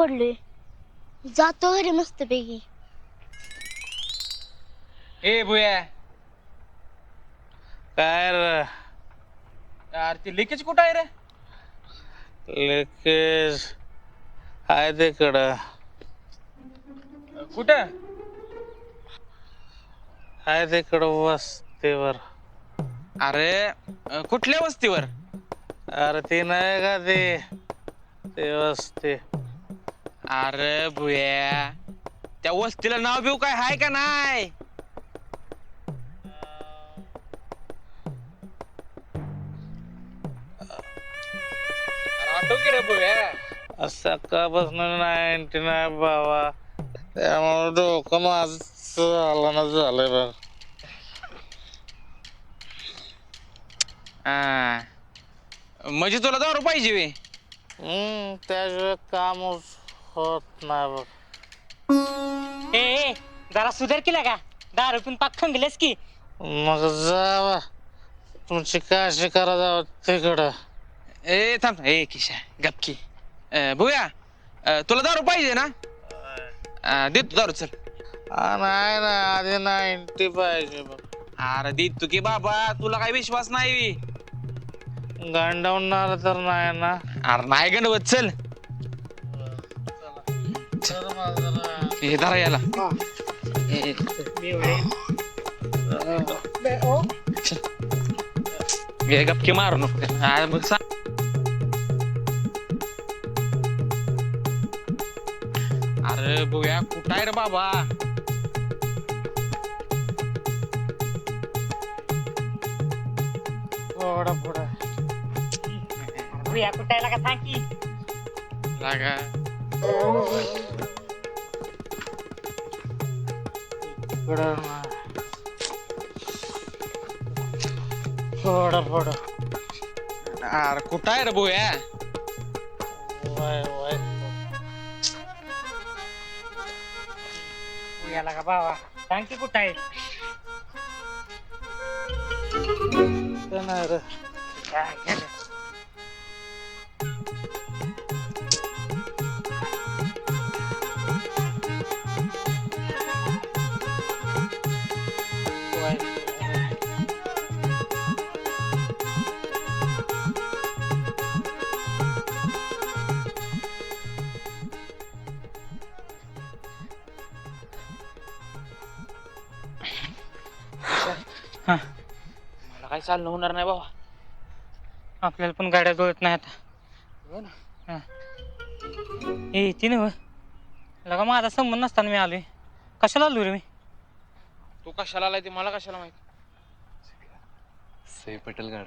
पडलोय. जातो घरी मस्त पैकी ए भुया. काय रे? यार ती लिकेज कुठं आहे रे? लिकेज आहे तिकडं. कुठं? आहे तिकडं वस्तीवर. अरे अं, कुठल्या वस्तीवर? अरे ती नाही का ती? ती वस्ती. अरे भुया. त्या वस्तीला नाव बिव काय हाय का नाही? आठव की रे भुया. सकाळपासून नाईन्टी नाही बाबा त्यामुळे डोकं माझं झालं ना झालंय बघ. हा. म्हणजे तुला दारू पाहिजे हम्म त्याशिवाय कामच होत नाही बघ. ए ए, जरा सुधार केला का? दारू पिऊन पाक खंगलेस की. मग जावा. तुमची काशी करा जावं तिकडं. ए थांब. ए किशा गपकी भुया अं, तुला दारू पाहिजे ना? अं, देतो दारू चल. आ, नाही ना आधी नाईन्टी पाहिजे बघ. अरे देतो की बाबा. तुला काय विश्वास नाही. गांडवणार तर नाही ना. अरे नाही गणवत चल. हे धरा याला. ए, गपके मारू नको. मग अरे बुया कुठं आहे रे बाबा? थोडं पुढं. भुया कुठायला का सांग की. लागा. कुठं आहे रे बुया वय वय भुयाला का बाबा? सांग की कुठं आहे? नाही रे. चालणं होणार नाही बाबा आपल्याला पण गाड्या जुळत नाही आता. हो ना. हा. ए ती नव लगा माझा संबंध नसताना मी आलोय. कशाला आलो रे मी? तू कशाला आलाय ते मला कशाला माहीत? सई पटेल गाड.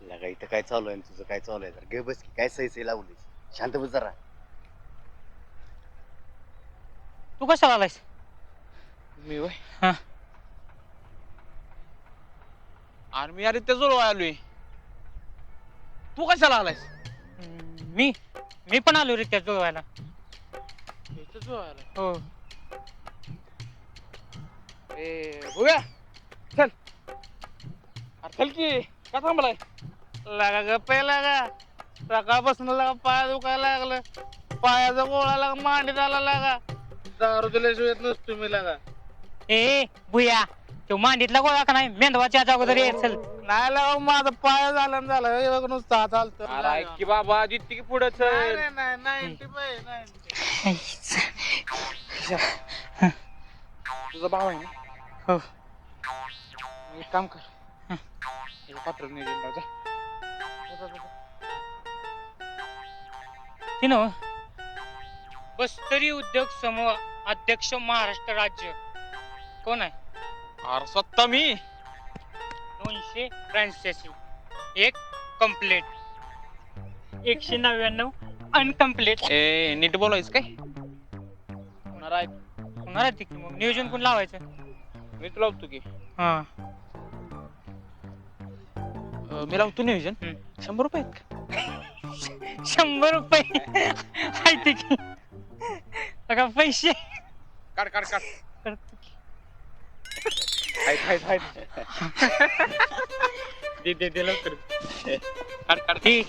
लगा इथं काय चालू आहे आणि तुझं काय चालू आहे? जरा गे बस की काय सई सई लावलीस शांत बस जरा. तू कशाला आलायस? मी वय हा. आणि मी अरे त्या जवळ आलोय. तू कशाला आलायस? मी? मी पण आलो रे त्या जुळवायला इथं आलोय? हो. ए बघूया. चल. अरे चल की का थांबलाय? लागा गप्प लागा. सकाळपासून लागा पाय दुखायला लागलं. पायाचा गोळा लागा मांडीत आला लागा. दारू दिल्याशिवाय येत नसतो मी लागा. ए, भुया. तो मांडीतला गोळा का नाही? मेंदवाच्या अगोदर ये चल नाही माझा पाय झाला न झाला. हे नुसतं हात हालतो अरे ऐक की बाबा जितकी की पुढे नाही चल. तुझा भाव आहे ना? हो. एक काम कर. याचं पात्र नियोजन लाव, जा. जा, जा, जा. ती नव बस्तरी उद्योग समूह अध्यक्ष महाराष्ट्र राज्य. कोण आहे? अरे स्वतः मी. दोनशे त्र्याऐंशी एक कंप्लीट एकशे नव्याण्णव अनकम्प्लीट ए नीट बोलायचं काय? होणार आहे. होणार आहे तिकडे मग नियोजन कोण लावायचं? मी तुला लावतो की. हा. अं, मी लावतो नियोजन. शंभर रुपये आहेत का? शंभर रुपये. आहे तिकडे बघा पैसे. काढ काढ काढ. आहेत आहेत आहेत दे दे दे लवकर. काढ काढ. ते.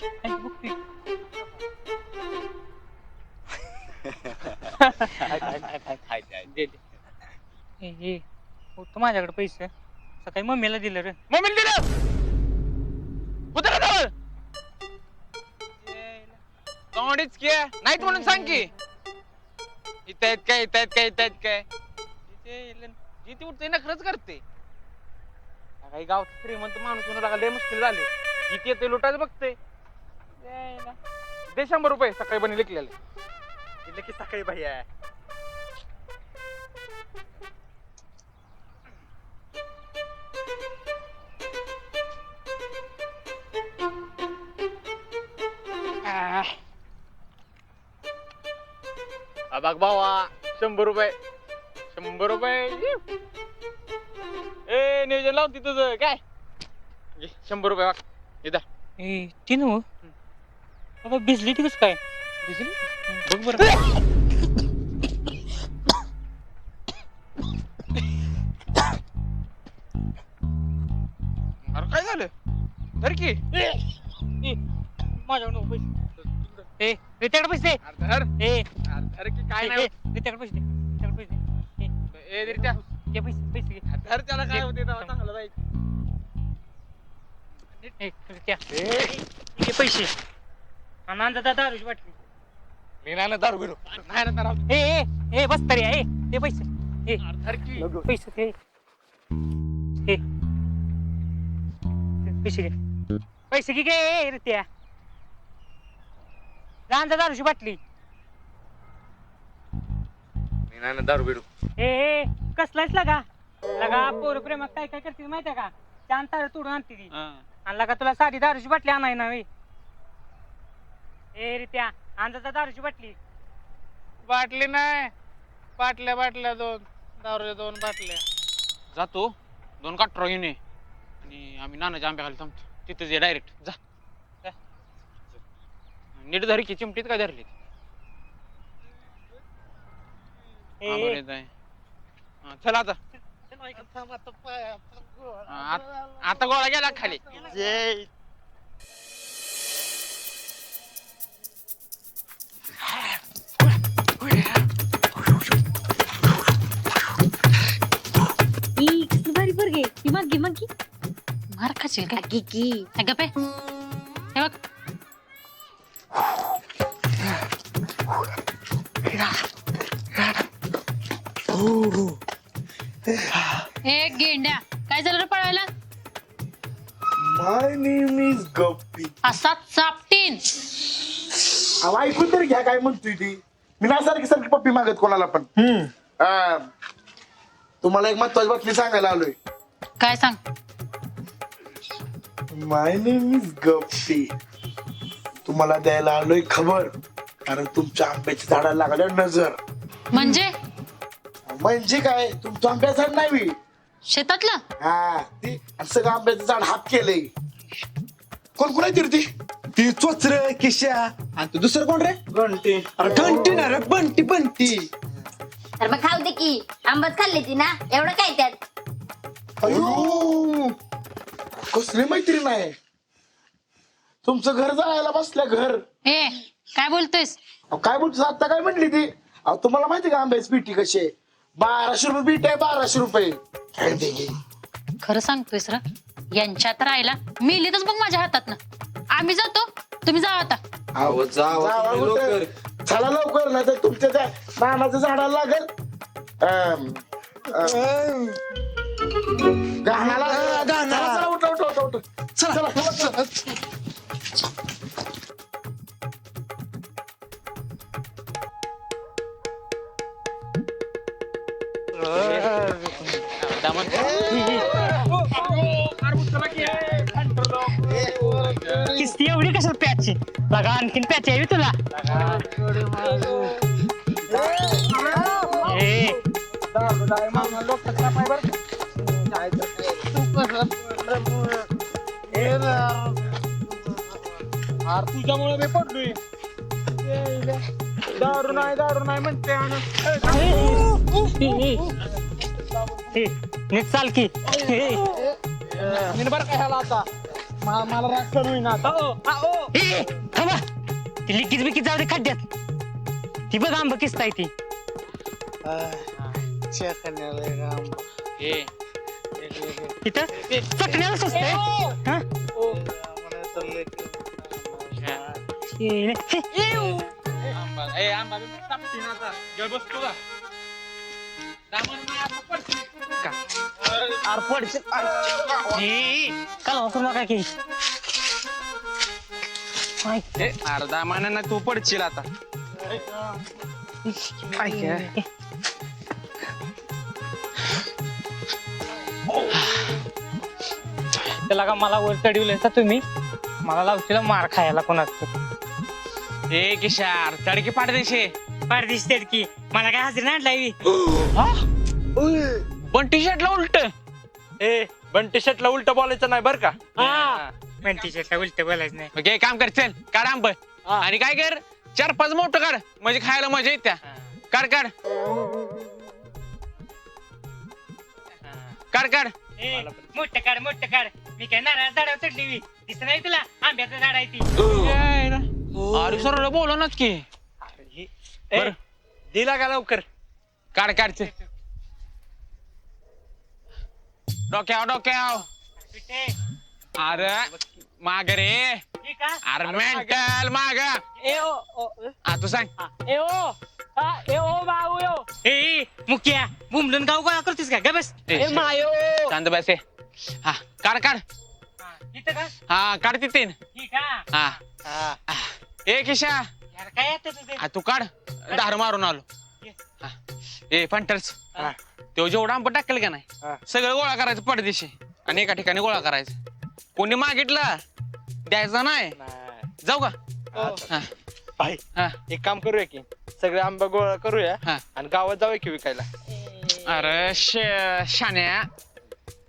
दे दे. माझ्याकडे पैसे. सकाळी मम्मीला दिलं रे. मम्मीला दिलं? उतर जवळ तोंडीच की नाहीत म्हणून सांग की. इथं आहेत काय इथं आहेत काय इथं आहेत काय? इथे जिथे उठते ना खरंच करते. काही गाव श्रीमंत माणूस म्हणून लागा लय मुश्किल झाले. जिथे येते लुटायचं बघते. दे शंभर रुपये सकाळी बनी लिखलेले दिलं की सकाळी भैया. हा बघ भावा शंभर रुपये. शंभर रुपये. ए नियोजन लावते तुझं काय? घे, शंभर रुपये बघ इथं ए नव बाबा भिजली ती कसं काय? दिसली बघ बरं. अरे काय झालं? तर की. माझ्याकडे नको पैसे. ए रित्याकडे पैसे. अरे धर. ए. अरे की काय नाही ए, पैसे दे. ए घे पैसे पैसे घे. धर त्याला काय होते तेव्हा चांगलं ए. रित्या घे पैसे. आणि दारूची मी नाही ना दारू बिरू नाही ना दारू ए ए ए बस तरी ए ते पैसे. ए. धर की पैसे ते ए. पैसे घे पैसे घे गे रित्या. अंदाजा दारूची बाटली नाही ना दारू बिरू. ए ए कसलाच लगा? लगा पोर प्रेमात काय काय करते माहितीये का? चांद तार तोडून आणते ती. आणि लगा तुला साधी दारूची बाटली आणाय ना वे ए रित्या अंदाजा दारूची बाटली. बाटली नाही. बाटल्या बाटल्या दोन. दारूच्या दोन बाटल्या. जातो दोन काट्रो घेऊन ये. आणि आम्ही नानाच्या आंब्या खाली थांबतो. तिथेच ये डायरेक्ट जा. जा. नीट धरी की चिमटीत काय धरली ए, बरं ए, येत आहे. हा, चल आता. हा, आत- आता गोळा गेला खाली. जय भारी पोरगी मार खाशील काय? अगी की. अगं पे हे बघ. ए गेंड्या काय झालं रे पळायला? माय नेम इज गप्पी असा चापटीन. अहो ऐकून तरी घ्या काय म्हणतोय ती. मी ना सारखी सारखी पप्पी मागत कोणाला पण. तुम्हाला एक महत्वाची बातमी सांगायला आलोय. काय सांग? माय नेम इज गप्पी तुम्हाला द्यायला आलोय खबर. कारण तुमच्या आंब्याच्या झाडाला लागल्या नजर. म्हणजे? म्हणजे काय? तुमचं आंब्याचं झाड नाही. शेतातलं? हा ती आणि सगळं आंब्याचं झाड हात केलंय. कोण कोण आहे ती ती? चोचर किशा आणि तू दुसरं कोण रे? घंटे अरे घंटी ना रे बंटी बंटी. तर मग खाऊ दे की. आंबट खाल्ली ती ना. एवढं काय त्यात? अयो! कसली मैत्रीण आहे. तुमचं घर जायला बसल्या घर. ए काय बोलतोयस? अहो, काय बोलतो आता काय म्हटली ती? अहो तुम्हाला माहिती का आंब्याची पिठी कशी आहे? बाराशे रुपये पीठ आहे बाराशे रुपये. काय ते घे. खरं सांगतोयस र यांच्यात राहायला मी लिहितच बघ माझ्या हातात ना. आम्ही जातो तुम्ही जा आता. अहो, जावा कुठं? चला लवकर नाही तर तुमच्या त्या नानाच्या झाडाला लागेल. अम, अम, गाणाला चला, चला, उठा, उठा, उठा, उठा. चला, चला, चला. किस्ती एवढी कशाला प्याची बघा आणखीन प्याची आहे तुला. ए. तुझ्यामुळे मी पडलोय. दारू नाही दारू नाही म्हणते ए, नीट चाल की. ए, मी बरं काय आता? मा- मला राग करू होईना आता ए, थांबा ती लिकीच बिकीच जाऊ दे खड्ड्यात ती बघ आंब किस्ताय ती चकण्याला ए. हा? आंबा. हे- हे- आंबा बी आता दामन काल आता का नका की आय, ए अर्धा मानानं तू पडशील आता काय काय त्याला का मला वर चढवलं का तुम्ही? मला लावशील मार खायला कोणाचं? ए किशार चढकी पाडदेशे फार दिसते की. मला काय हजरी नाही आणलाय पण टी शर्टला उलट. ए बंटी शर्टला उलट बोलायचं नाही बर का? मेंटी शर्ट उलट बोलायचं नाही. मग हे काम कर चल काढ आंब आणि काय कर चार पाच मोठं काढ. म्हणजे खायला मजा येत. त्या काढ काढ. काढ काढ. ए, मोठं काढ मोठं काढ. मी काय नारळ झाडावर चढली मी दिसत नाही तुला? आंब्याचं झाड आहे ती अरे सर बोलवणार की. बर. दिला का लवकर? काढ काढ चल डोक्याव डोक्याव अरे माग रे. ही? अरे मेंटल माग. ए, ओ, ओ, हा तू सांग. ए, ओ. हा, ए, ओ, बाऊ, ए, ओ. ए, ए, मुक्या बुमलून गाव गोळा करतेस का? ग बस. ए, शांत बस ए. हा काढ काढ. हा, इथं का? हा काढ तिथे ही. हा. ए किशा. यार काय येतं तुझे हा, तू काढ. धार मारून आलो. हा. ए फंटर्स. तो जेवढा आंबट टाकेल का हा. नाही सगळं गोळा करायचं पडदेशी. आणि एका ठिकाणी गोळा करायचं. कोणी मागितला द्यायचा नाही. जाऊ का? हा. भाई हा. एक काम करूया की सगळे आंबा गोळा करूया हा. आणि गावात जाऊया की विकायला. अरे श- शान्या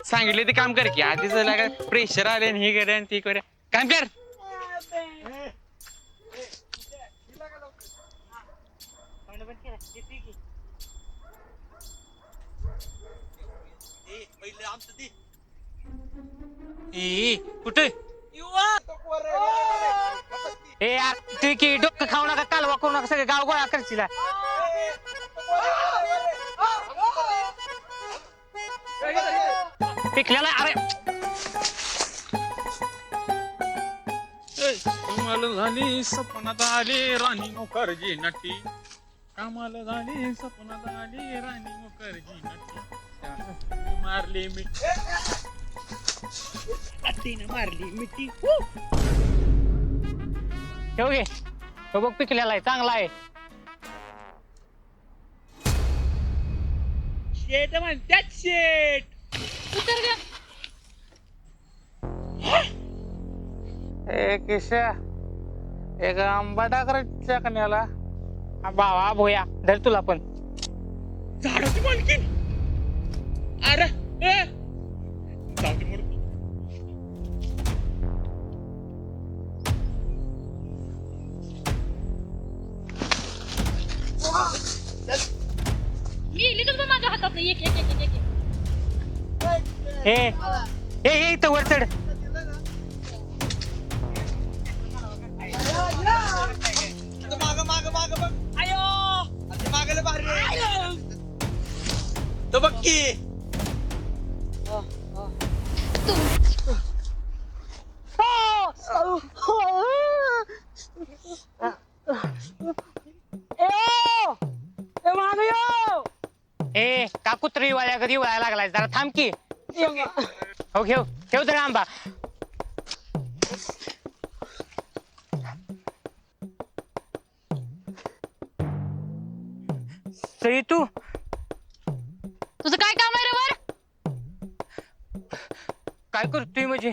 सांगितले ते काम कर की. आधीच काय प्रेशर आले आणि हे करे आणि ते करे. काम कर. ए, कुठे? ए यार तू की डोकं खाऊ नका कालवा करू नका सगळे गाव गोळा करशील पिकलेला अरे! कामाला झाली सपनात आली राणी मुखर्जी नटी. कामाला झाली सपनात आली राणी मुखर्जी नटी. मारली मी. ठेव घे. तो बघ पिकलेला आहे चांगला आहे. उतर ग. ए किशा एक आंबा टाक रे चकण्याला. हा, बावा भोया. धर तुला पण. झाडाची मालकी अरे ए! जाऊ दे मरू. मी लिहिलं पण माझ्या हातात एक एक एक एक एक. ए ए ए, इथं वर चढ. तो बघ की. कधी वळायला लागलाय जरा थांब की. हो घेऊ. ठेव जरा आंबा. सई तू? तुझं काय काम आहे रे वर? काय करतोय म्हणजे?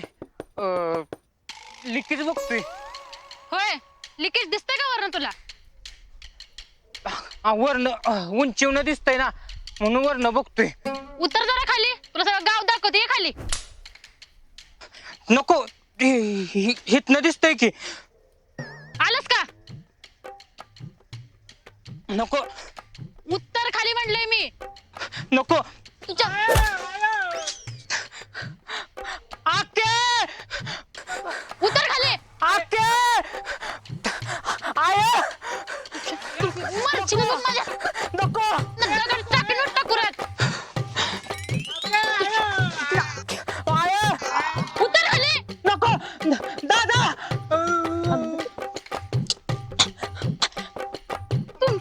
लिकीच बघतोय. होय? लिकेज दिसतंय का वरण तुला? हा, वरनं उंचीवनं दिसतंय ना. म्हणून वरनं बघतोय. उतर जरा खाली. तुला सगळं गाव दाखवते ये खाली. नको. हितनं दिसतंय की. आलंस का? नको. उत्तर खाली म्हणलंय मी. नको. तुझ्या आके! उतर खाली. आके! आय! मरची माझ्या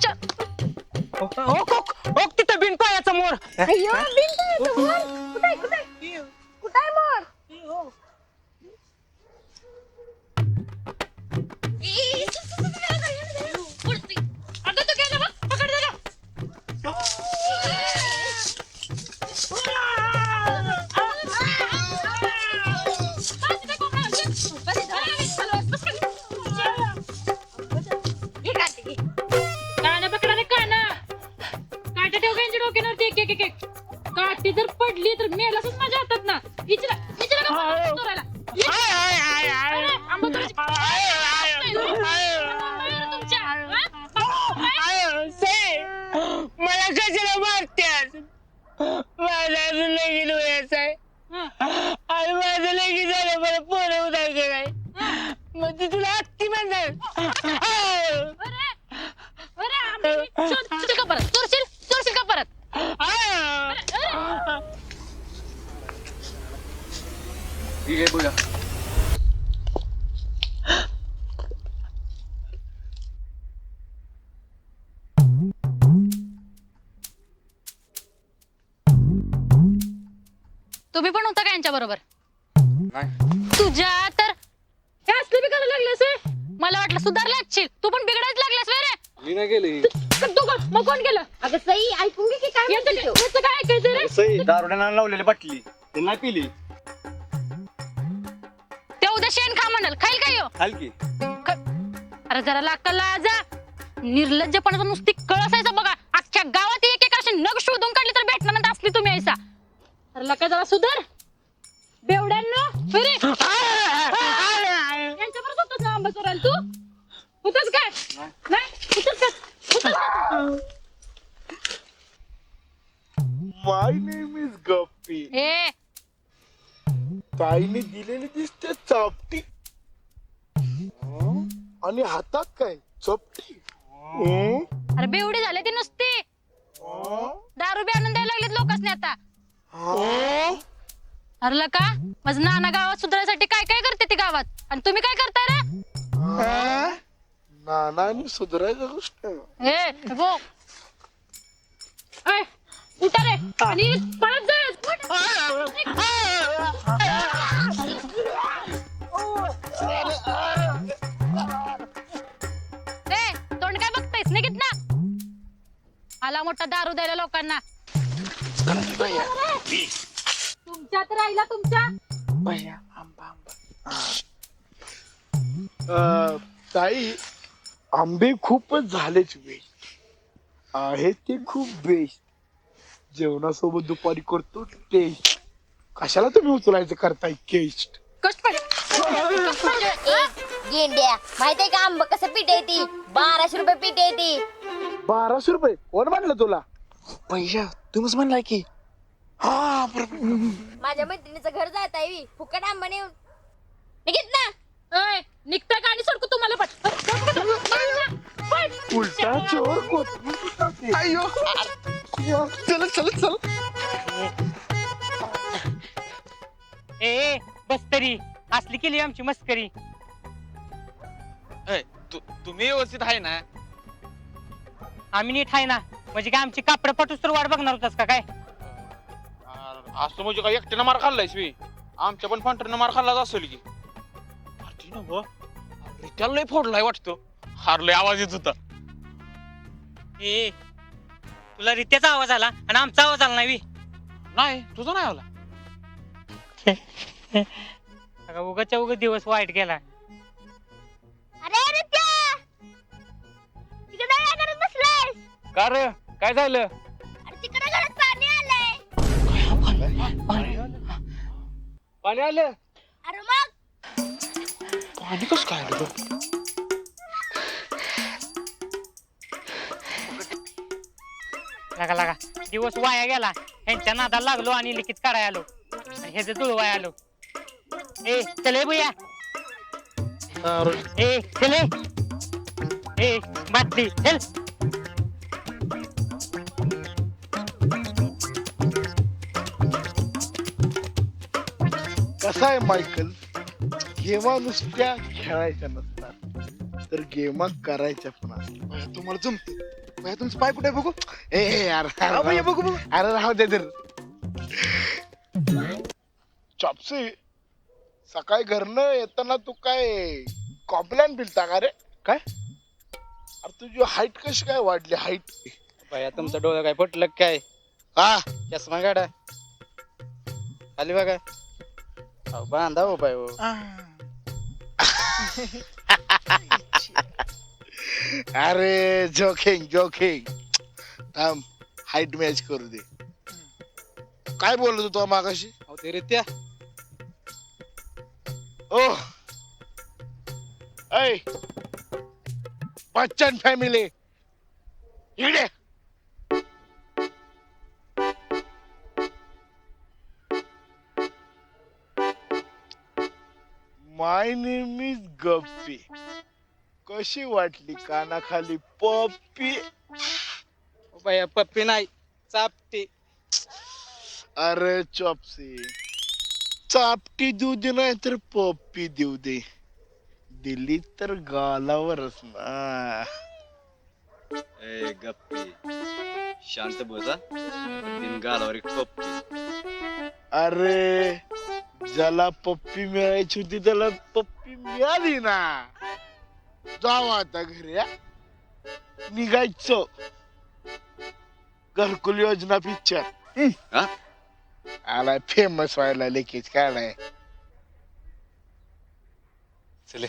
तुमच्या ओ ओ तिथं बिन पायाचा मोर अय्यो, बिनपायाचं मोर. लावलेली बाटली. ते नाही पिली. ते उद्या शेण खा म्हणाल. खाईल काय हो हलकी अरे जरा लाकला जा निर्लज्जपणाचा नुसती कळ असायचा बघा. अख्ख्या गावात एक एक असे नग शोधून काढली तर भेटणार नाही असली तुम्ही ऐसा अरे लका जरा सुधार. बेवड्यांनो अरे यांच्या बरोबर होतोस ना आंबा चोरायला तू? होतच काय? नाही? होतच का? माय नेम इज गप्पी ए. ताईने दिलेली दिसते चापटी. हं? आणि हातात काय? चपटी? हं? अरे बेवडी झाले ती नुसती. हं? दारू बी आणून द्यायला लागलेत लोकांनी आता. हं? अरे लका माझं नाना गावात सुधारायसाठी काय काय करते ती गावात? आणि तुम्ही काय करताय रे? हं? नानाने सुधारायचं गोष्ट. ए गो ऐ, उठा रे. आणि पळत जा. ए तोंड काय बघतायस? निघित ना आला मोठा दारू द्यायला लोकांना. तुमच्यात राहिला तुमच्या? अं, ताई आंबे खूपच झालेच वेस्ट आहे ते खूप बेस्ट जेवणासोबत दुपारी करतो टेस्ट कशाला तुम्ही उचलायचं करताय केस्ट कष्ट गेंड्या. माहितीये का आंब कसं पीठ आहे ती बाराशे रुपये पीठ आहे ती बाराशे रुपये? कोण म्हणलं तुला? भैया तुम्हीच म्हणलाय की. हा बरोबर. माझ्या मैत्रिणीचं घर जात आहे फुकट आंबा नेऊन. निघित ना. निघता का आणि सडकू तुम्हाला पट उलटा चोर अयो चल चल चल. ए बस तरी असली केली आमची मस्करी. ए, तु- तुम्ही व्यवस्थित आहे ना? आम्ही नीट आहे ना? म्हणजे काय आमची कापड पटूस तर वाट बघणार होतास का काय? अरे, असं म्हणजे काय एकट्यानं मार खाल्लायस मी? आमच्या पण फंटरनं मार खाल्लाच असेल की. अरे ती ना व, अरे त्याला लय फोडलाय वाटतो. हारलय आवाज येत होता. ए तुला रित्याचा आवाज आला आणि आमचा आवाज आला नाही नाही तुझा नाही आला. अगं उगाच्या उगा दिवस वाईट गेला. अरे तिकडे काय करत का रे? काय झालं? अरे तिकडे घरात पाणी आलंय. पाणी आलं? अरे मग? पाणी कस काय आलं? लागा लागा. दिवस वाया गेला. ह्यांच्या नादाला लागलो आणि लिखित काढाय आलो. आणि ह्याचं जुळवाय आलो. ए चले भूया ए चले. ए बाटली चल. कसा आहे मायकल? गेमा नुसत्या खेळायच्या नसतात तर गेमा करायच्या पण असतात. तुम्हाला जमत तुमचं पाय कुठे बघू? ए ए, यार हा, भैया, बघू, बघू. अरे राहू दे तर चॉपसी सकाळी घरनं येताना तू काय कॉम्प्लेन पिलता का रे? काय? अरे तुझी हाईट कशी काय वाढली? हाईट भैया तुमचं डोळं काय पटलं का काय? हा. चष्मा काढा. खाली बघा. अहो, बांधा हो बाय हो. अरे जोकिंग जोकिंग थांब हाईट मॅच करू दे. काय बोलत होतो मागाशी? अहो, ते रित्या. ओ! ऐ! बच्चन फॅमिली इकडे. माय नेम इज गप्पी कशी वाटली कानाखाली पप्पी? भैया पप्पी नाही चापटी. अरे चॉपसी चापटी देऊ दे नाही तर पप्पी देऊ दे. दिली तर गालावरच ना. ए गप्पी. शांत बसा गालावर एक पप्पी. अरे ज्याला पप्पी मिळायची होती त्याला पप्पी मिळाली ना. जाऊ आता घरी हा. निघायचं. घरकुल योजना पिक्चर हा? आलाय फेमस व्हायला लेकेच काढाय चले.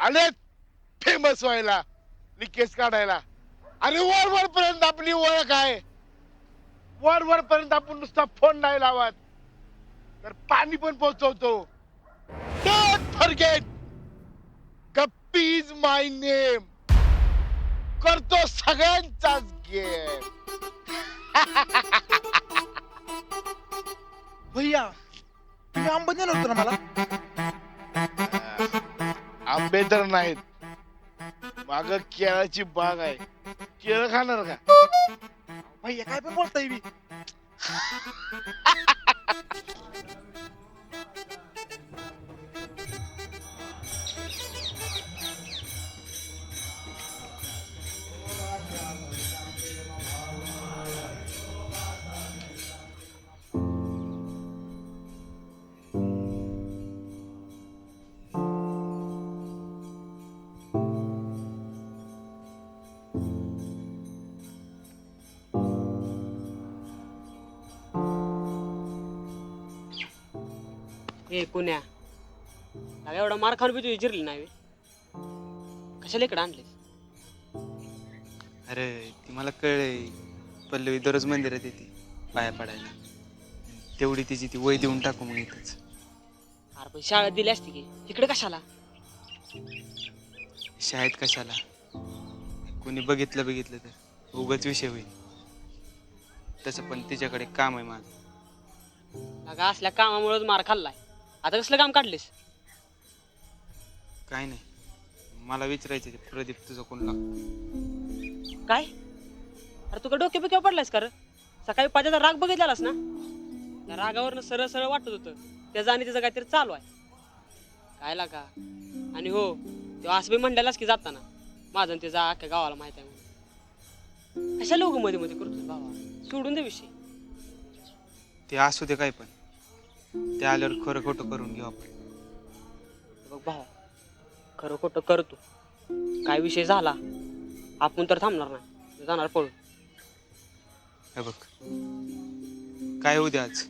आले फेमस व्हायला लिकेज काढायला. अरे वर वर पर्यंत आपली ओळख आहे. वर वर पर्यंत आपण नुसता फोन नाही लावत. तर पाणी पण पोहोचवतो. Don't forget Guppy is my name करतो सगळ्यांचाच गेम भैया तुम्ही आंबा देणार होता ना मला? आंबे तर नाहीत. माग केळाची बाग आहे. केळ खाणार का? भैया काय पण बोलताय बी. मार खाऊन बी तुझी जिरली नाही. कशाला इकडे आणले अरे ती मला कळलंय. पल्लवी दररोज मंदिरात येते पाया पडायला. तेवढी तिची ती वय देऊन टाकू मग इथंच. अरे पण शाळेत दिली असती की. इकडे कशाला? शाळेत कशाला? कोणी बघितलं बघितलं तर उगाच विषय होईल. तसं पण तिच्याकडे काम आहे माझं. अगं असल्या कामामुळेच मार खाल्लाय. आता कसलं काम काढलेस? काय नाही. मला विचारायचं ते प्रदीप तुझा कोण लागतो? काय? अरे तुका डोके बिक्या पडलायस का रे? सकाळी पाण्याचा राग बघितलास ना? त्या रागावरनं सरळ सरळ वाटत होतं त्याचं आणि त्याचं काहीतरी चालू आहे. काय लागा? आणि हो तेव्हा असं बी म्हणलेलास की जाताना माझं आणि त्याचा अख्ख्या गावाला माहीत आहे म्हणून. कशा लोक मध्ये मध्ये करतो बाबा सोडून दे विषय. ते असू दे काय पण. ते आल्यावर खरं खोटं करून घेऊ आपण. बघ भावा खरं खोटं करतो. काय विषय झाला आपण तर थांबणार नाही. जाणार पळून. हे बघ काय होऊ दे आज?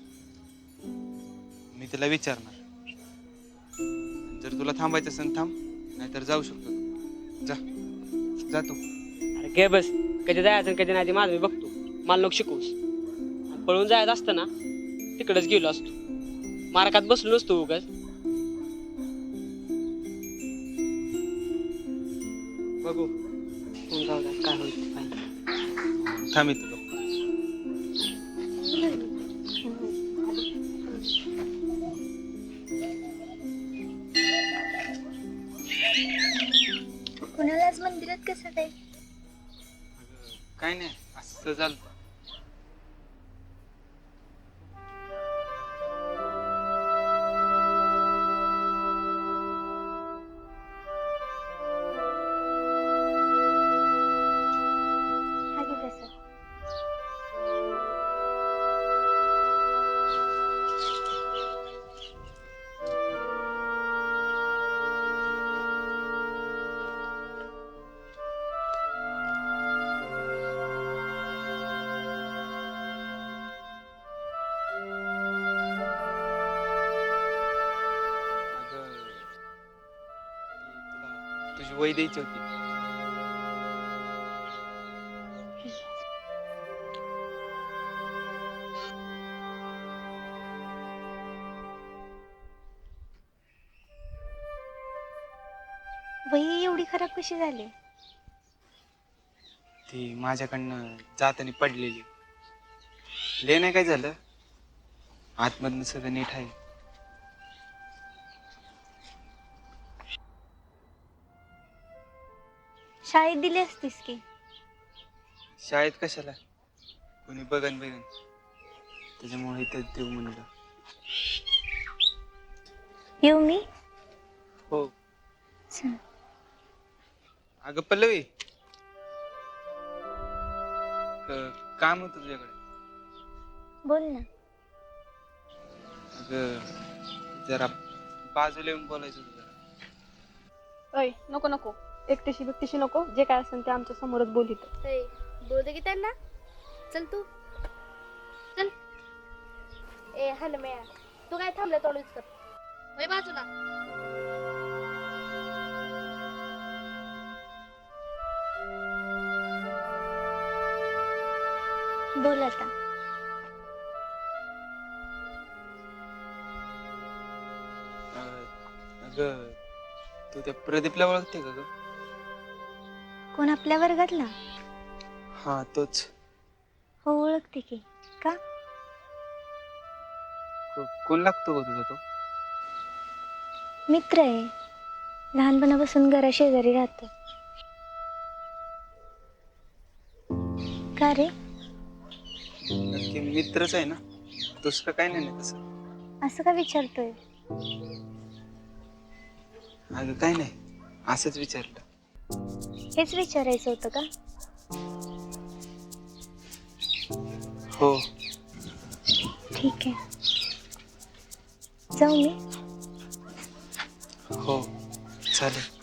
मी तिला विचारणार. जर तुला थांबायचं असेल थांब नाहीतर जाऊ शकतो. तू. जा जातो अरे घे बस कधी जायचं आणि कधी नाही ते माझं मी बघतो. मला नको शिकवूस. आणि पळून जायचं असतं ना तिकडेच गेलो असतो. मार्कात बसलो नसतो उगाच. बघू काय होईल पाहिजे. थांब इथं बघ. कुणालाच मंदिरात कसं काय काय नाही असं झालं तुझी द्यायची होती. वही एवढी खराब कशी झाली? ती माझ्याकडनं जाताना पडलेली. ले नाही काय झालं? आतमधनं सगळं नीट आहे. शाळेत दिली असतीस की? शाळेत कशाला? कोणी बघन बघन. त्याच्यामुळे इथं देऊ म्हणलं. येऊ मी? हो. चल. अगं पल्लवी. क- काम होतं तुझ्याकडे. बोल ना. अगं जरा बाजूला येऊन बोलायचं होतं जरा. अय नको नको. एकटीशी बिकटीशी नको जे काय असेल ते आमच्या समोरच बोलित. बोलू दे की त्यांना. चल तू. चल. ए हॅलो मेया. तू काय थांबलं तोडूच कर वय बाजूला. बोल आता. अगं तू त्या प्रदीपला ओळखते का ग? कोण आपल्या वर्गातला हा तोच. हो ओळखते की. का? को- कोण लागतो ग तुझा तो? मित्र आहे. लहानपणापासून घरा शेजारी राहतो. का रे? नक्की मित्रच आहे ना? दुसरं काय नाही ना तसं. असं का विचारतोय? अगं काय नाही. असंच विचारलं. हेच विचारायचं होतं का? हो. ठीक आहे. जाऊ मी. हो. चालेल.